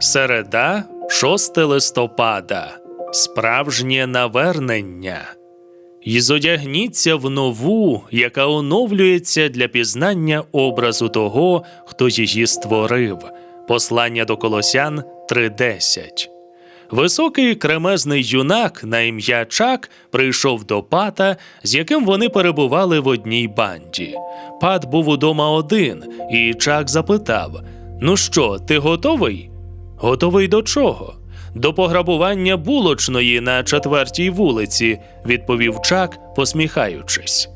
Середа, 6 листопада. Справжнє навернення. І зодягніться в нову, яка оновлюється для пізнання образу того, хто її створив. Послання до Колосян 3.10. Високий кремезний юнак на ім'я Чак прийшов до пата, з яким вони перебували в одній банді. Пат був удома один, і Чак запитав: Ну що, ти готовий? Готовий до чого? До пограбування булочної на четвертій вулиці, відповів Чак, посміхаючись.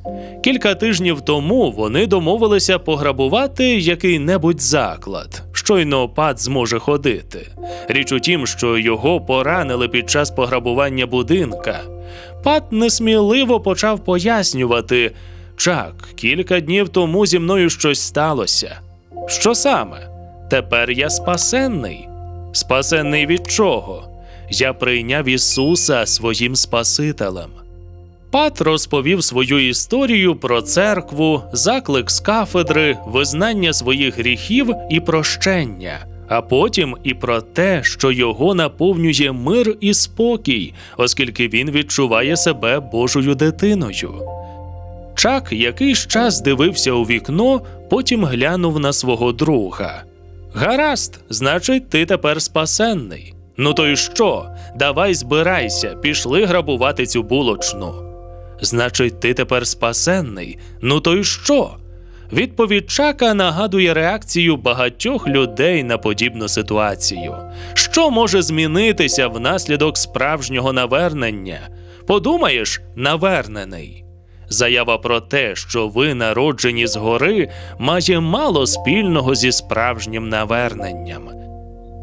Кілька тижнів тому вони домовилися пограбувати який-небудь заклад. Щойно пат зможе ходити. Річ у тім, що його поранили під час пограбування будинка. Пат несміливо почав пояснювати: Чак, кілька днів тому зі мною щось сталося. Що саме? Тепер я спасенний. Спасенний від чого? Я прийняв Ісуса своїм Спасителем. Пат розповів свою історію про церкву, заклик з кафедри, визнання своїх гріхів і прощення, а потім і про те, що його наповнює мир і спокій, оскільки він відчуває себе Божою дитиною. Чак якийсь час дивився у вікно, потім глянув на свого друга. Гаразд, значить, ти тепер спасенний. Ну то й що? Давай збирайся, пішли грабувати цю булочну. Значить, ти тепер спасенний. Ну то й що? Відповідь Чака нагадує реакцію багатьох людей на подібну ситуацію. Що може змінитися внаслідок справжнього навернення? Подумаєш, навернений. Заява про те, що ви народжені згори, має мало спільного зі справжнім наверненням.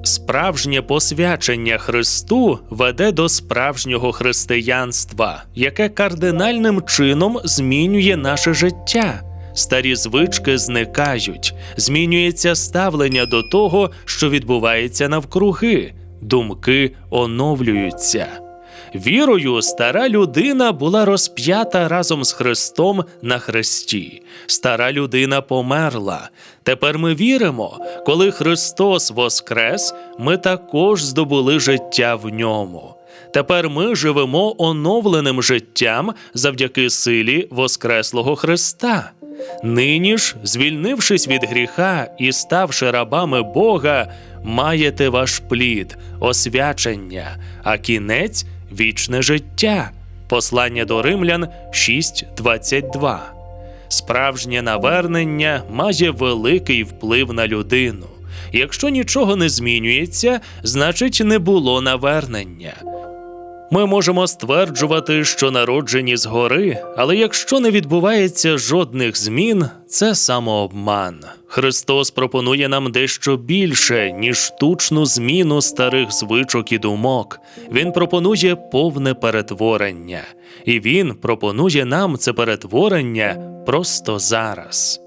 Справжнє посвячення Христу веде до справжнього християнства, яке кардинальним чином змінює наше життя. Старі звички зникають, змінюється ставлення до того, що відбувається навкруги, думки оновлюються. Вірою стара людина була розп'ята разом з Христом на хресті. Стара людина померла. Тепер ми віримо, коли Христос воскрес, ми також здобули життя в ньому. Тепер ми живемо оновленим життям завдяки силі Воскреслого Христа. Нині ж, звільнившись від гріха і ставши рабами Бога, маєте ваш плід, освячення, а кінець вічне життя. Послання до римлян 6.22. Справжнє навернення має великий вплив на людину. Якщо нічого не змінюється, значить не було навернення. Ми можемо стверджувати, що народжені згори, але якщо не відбувається жодних змін, це самообман. Христос пропонує нам дещо більше, ніж штучну зміну старих звичок і думок. Він пропонує повне перетворення, і він пропонує нам це перетворення просто зараз.